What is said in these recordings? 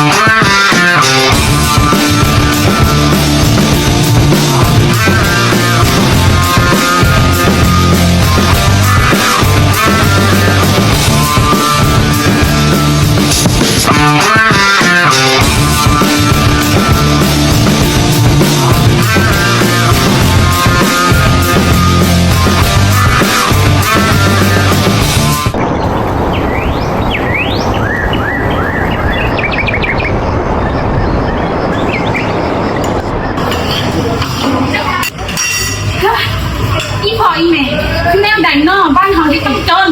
อีพ ออีแม่แนวดันนอกบ้านเขาที่ต้องจน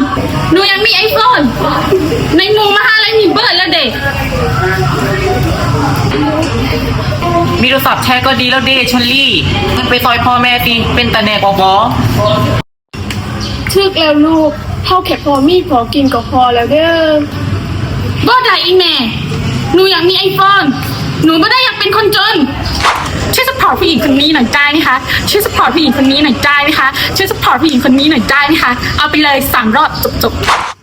หนูยังมีไอโฟนในหมู่มหาลัยมีเบิร์ดแล้วเด็กมีโทรศัพท์แชร์ก็ดีแล้วเดชลลี่มันไปซอยพ่อแม่ตีเป็นตาแหนกบอทึกแล้วลูกเท่าแค่พอมีพอกินก็พอแล้วเด้อก็ได้อีแม่หนูอยากมีไอโฟนหนูไม่ได้อยากเป็นคนจน ช่วยสปอร์ตผู้หญิงคนนี้หน่อยได้ไหมคะช่วยสปอร์ตผู้หญิงคนนี้หน่อยได้ไหมคะช่วยสปอร์ตผู้หญิงคนนี้หน่อยได้ไหมคะเอาไปเลยสามรอบจบๆ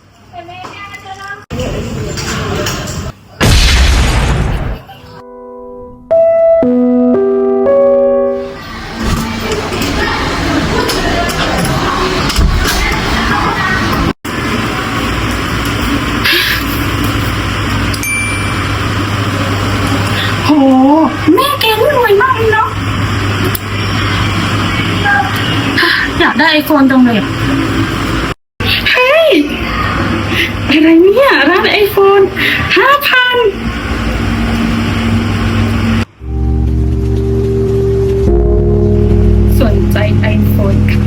ได้ไอโฟนจังเลยอะเฮ้ยอะไรเนี่ยร้านไอโฟนห้าพันสนใจไอโฟนค่ะ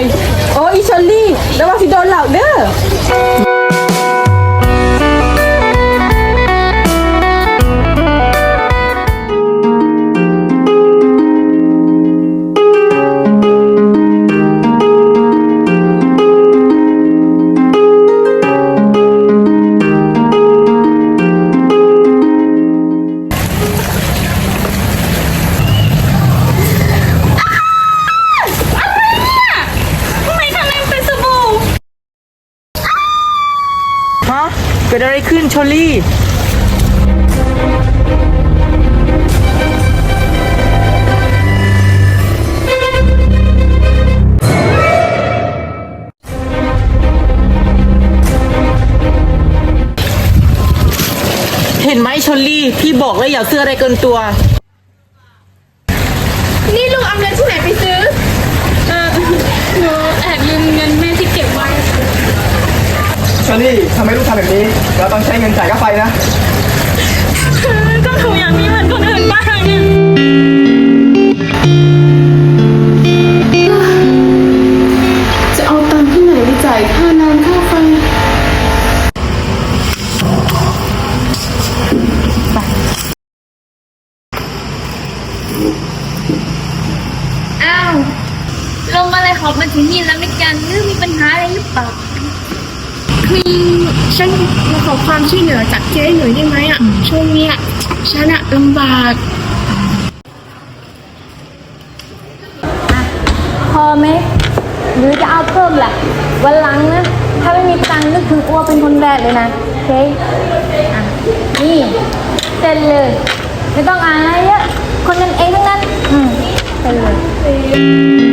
รู้อะไรเล เกิดอะไรขึ้นชลลี่เห็นไหมชลลี่ พี่บอกแล้วอย่าเสื้ออะไรเกินตัว อรี่ทำไมลูกทำแบบนี้ เราต้องใช้เงินจ่ายค่าไฟนะ ก็หนูอยากมีเหมือนคนอื่นบ้างเนี่ยจะเอาตังค์ที่ไหนไปจ่ายค่าน้ำค่าไฟ อ้าว ลงอะไรขอบมาถึงนี่แล้วไม่กันหรือมีปัญหาอะไรหรือเปล่า คือฉันมาขอความช่วยเหลือจากเจ๊หน่อยได้ไหมอะช่วงเนี้ยฉันอะลำบากพอไหมหรือจะเอาเพิ่มล่ะวันหลังนะ ถ้าไม่มีตังค์นึกถึงอ้วเป็นคนแรกเลยนะโอเคอะนี่เซ็นเลย ไม่ต้องอ่านอะไรเยอะคนนั้นเองทั้งนั้น อืมเซ็นเลย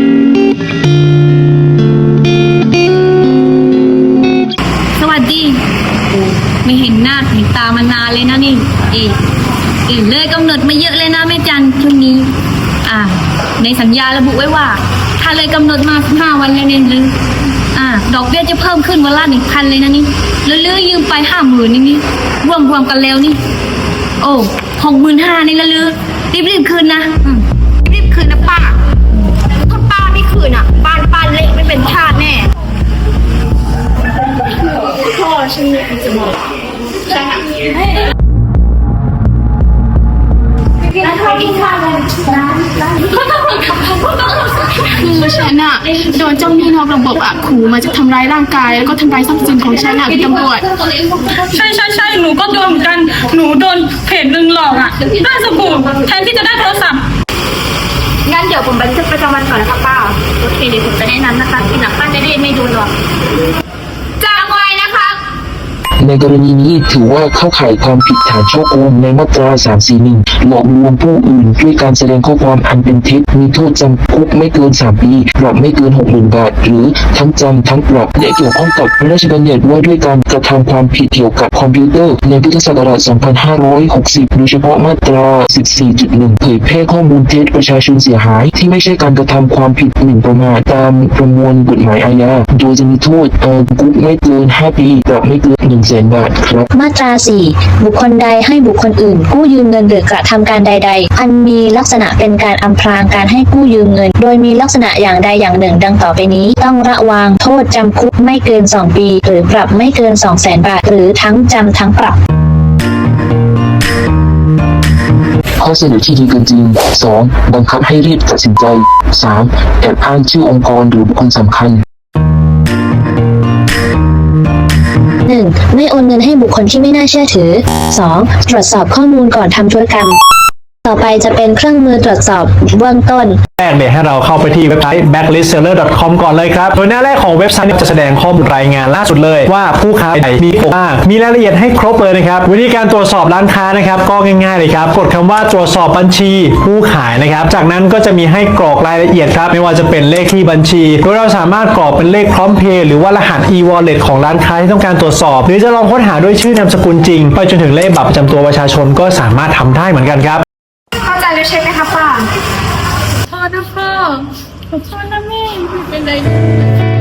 ดมาเยอะเลยนะแม่จันช่วงนี้ อ่า ในสัญญาระบุไว้ว่า ถ้าเลยกำหนดมาห้าวันแล้วเนี่ยลืออ่า ดอกเบี้ยจะเพิ่มขึ้นวันละหนึ่งพันเลยนะนี่แล้วลือยืมไปห้าหมื่นนี่นี่รวมรวมกันแล้วนี่ โอ้หกหมื่นห้านี่ละลือรีบรีบคืนนะอืม คือฉันอะโดนเจ้าหนี้นอกระบบอะขู่มาจะทำร้ายร่างกายแล้วก็ทำร้ายทรัพย์สินของฉันอะคุณตำรวจ ใช่ใช่ใช่หนูก็โดนเหมือนกัน หนูโดนเพจหนึ่งหลอกอะได้สบู่แทนที่จะได้โทรศัพท์ งั้นเดี๋ยวผมบันทึกประจำวันก่อนนะคะป้า โอเคเดี๋ยวผมจะแนะนำนะคะทีหลังป้าจะได้ไม่โดนหรอกจำไว้นะคะ ในกรณีนี้ถือว่าเข้าข่ายความผิดฐานช่อโกงในมาตรา341 หลอกลวงผู้อื่นด้วยการแสดงข้อความอันเป็นเท็จมีโทษจำคุกไม่เกิน 3 ปีปรับไม่เกิน 60,000 บาท หรือทั้งจำทั้งปรับและเกี่ยวข้องกับพระราชบัญญัติว่าด้วยการกระทำความผิดเกี่ยวกับคอมพิวเตอร์ ในพุทธศักราช 2560 โดยเฉพาะมาตรา 14.1 เผยแพร่ข้อมูลเท็จประชาชนเสียหาย ที่ไม่ใช่การกระทำความผิดหมิ่นประมาทตามประมวลกฎหมายอาญา โดยจะมีโทษเออคุกไม่เกิน 5 ปีปรับไม่เกิน1 0 0 0 0 0 บาทครับ มาตรา 4 บุคคลใดให้บุคคลอื่นกู้ยืมเงินหรือกระทำการใด ๆ อันมีลักษณะเป็นการอำพรางการให้กู้ยืมเงิน โดยมีลักษณะอย่างใดอย่างหนึ่ง ดังต่อไปนี้ ต้องระวังโทษจำคุกไม่เกิน 2 ปี หรือปรับไม่เกิน 2 0 0 0 0 0บาท หรือทั้งจำทั้งปรับข้อเสนอที่ดีเกินจริง 2. บังคับให้รีบตัดสินใจ 3. แอบอ้างชื่อองค์กรหรือบุคคลสำคัญ ให้บุคคลที่ไม่น่าเชื่อถือ 2. ตรวจสอบข้อมูลก่อนทำธุรกรรม ต่อไปจะเป็นเครื่องมือตรวจสอบเบื้องต้น แรกเนี่ยให้เราเข้าไปที่เว็บไซต์ backlistseller.com ก่อนเลยครับ โดยหน้าแรกของเว็บไซต์จะแสดงข้อมูลรายงานล่าสุดเลยว่าผู้ค้าใดมีโปรบ้างมีรายละเอียดให้ครบเลยนะครับ วิธีการตรวจสอบร้านค้านะครับก็ง่ายๆเลยครับ กดคำว่าตรวจสอบบัญชีผู้ขายนะครับ จากนั้นก็จะมีให้กรอกรายละเอียดครับไม่ว่าจะเป็นเลขที่บัญชี โดยเราสามารถกรอกเป็นเลขพร้อมเพย์หรือว่ารหัส e-wallet ของร้านค้าที่ต้องการตรวจสอบ หรือจะลองค้นหาด้วยชื่อนามสกุลจริง ไปจนถึงเลขบัตรประจำตัวประชาชนก็สามารถทำได้เหมือนกันครับ ใช่ไหมคะป้าขอโทษนะพ่อขอโทษนะแม่ไม่เป็นไร